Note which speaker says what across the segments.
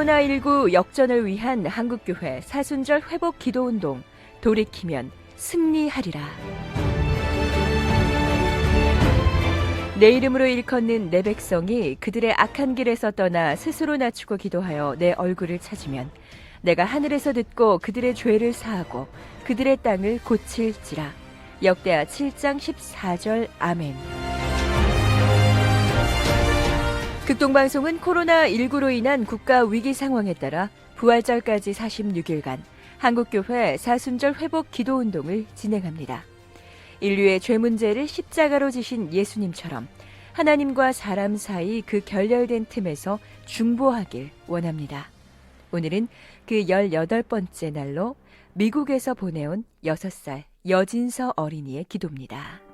Speaker 1: 코로나19 역전을 위한 한국교회 사순절 회복 기도 운동 돌이키면 승리하리라. 내 이름으로 일컫는 내 백성이 그들의 악한 길에서 떠나 스스로 낮추고 기도하여 내 얼굴을 찾으면 내가 하늘에서 듣고 그들의 죄를 사하고 그들의 땅을 고칠지라. 역대하 7장 14절 아멘. 극동방송은 코로나19로 인한 국가 위기 상황에 따라 부활절까지 46일간 한국교회 사순절 회복 기도 운동을 진행합니다. 인류의 죄 문제를 십자가로 지신 예수님처럼 하나님과 사람 사이 그 결렬된 틈에서 중보하길 원합니다. 오늘은 그 18번째 날로 미국에서 보내온 6살 여진서 어린이의 기도입니다.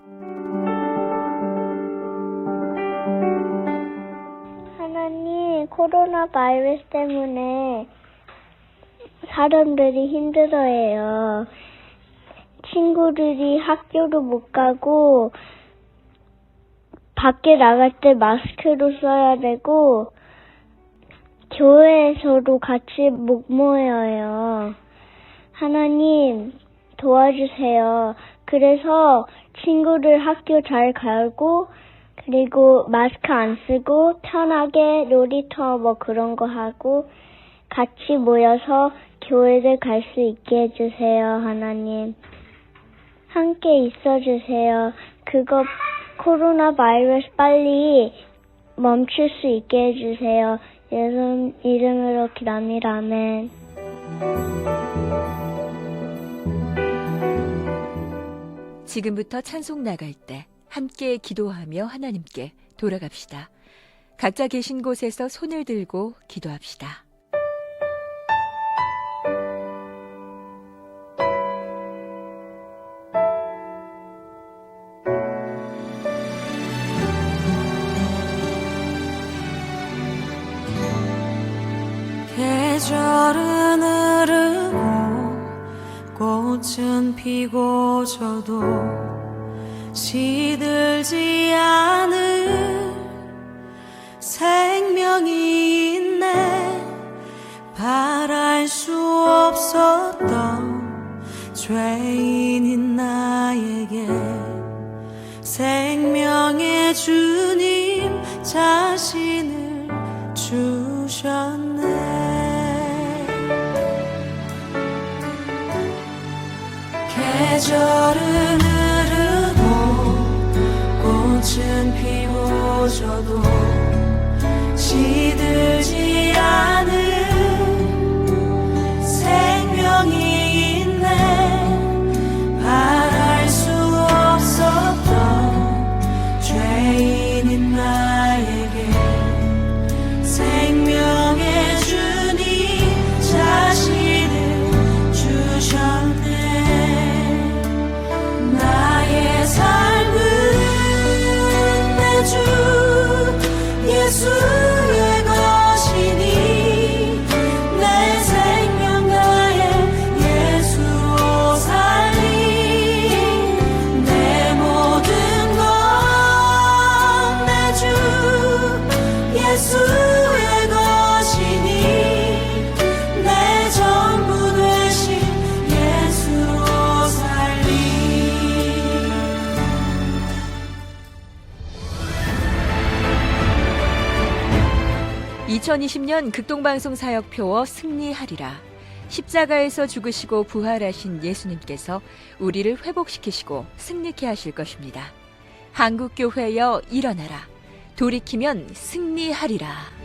Speaker 2: 코로나 바이러스 때문에 사람들이 힘들어해요. 친구들이 학교도 못 가고, 밖에 나갈 때 마스크도 써야 되고, 교회에서도 같이 못 모여요. 하나님, 도와주세요. 그래서 친구들 학교 잘 가고, 그리고 마스크 안 쓰고 편하게 놀이터 뭐 그런 거 하고 같이 모여서 교회를 갈 수 있게 해주세요, 하나님. 함께 있어 주세요. 그거 코로나 바이러스 빨리 멈출 수 있게 해주세요. 예수 이름으로 기도합니다. 아멘.
Speaker 1: 지금부터 찬송 나갈 때 함께 기도하며 하나님께 돌아갑시다. 각자 계신 곳에서 손을 들고 기도합시다.
Speaker 3: 계절은 흐르고 꽃은 피고 저도 시들지 않을 생명이 있네. 바랄 수 없었던 죄인인 나에게 생명의 주님 자신을 주셨네. 계절은 꽃은 피고 저도
Speaker 1: 2020년 극동방송 사역표어 승리하리라. 십자가에서 죽으시고 부활하신 예수님께서 우리를 회복시키시고 승리케 하실 것입니다. 한국교회여 일어나라. 돌이키면 승리하리라.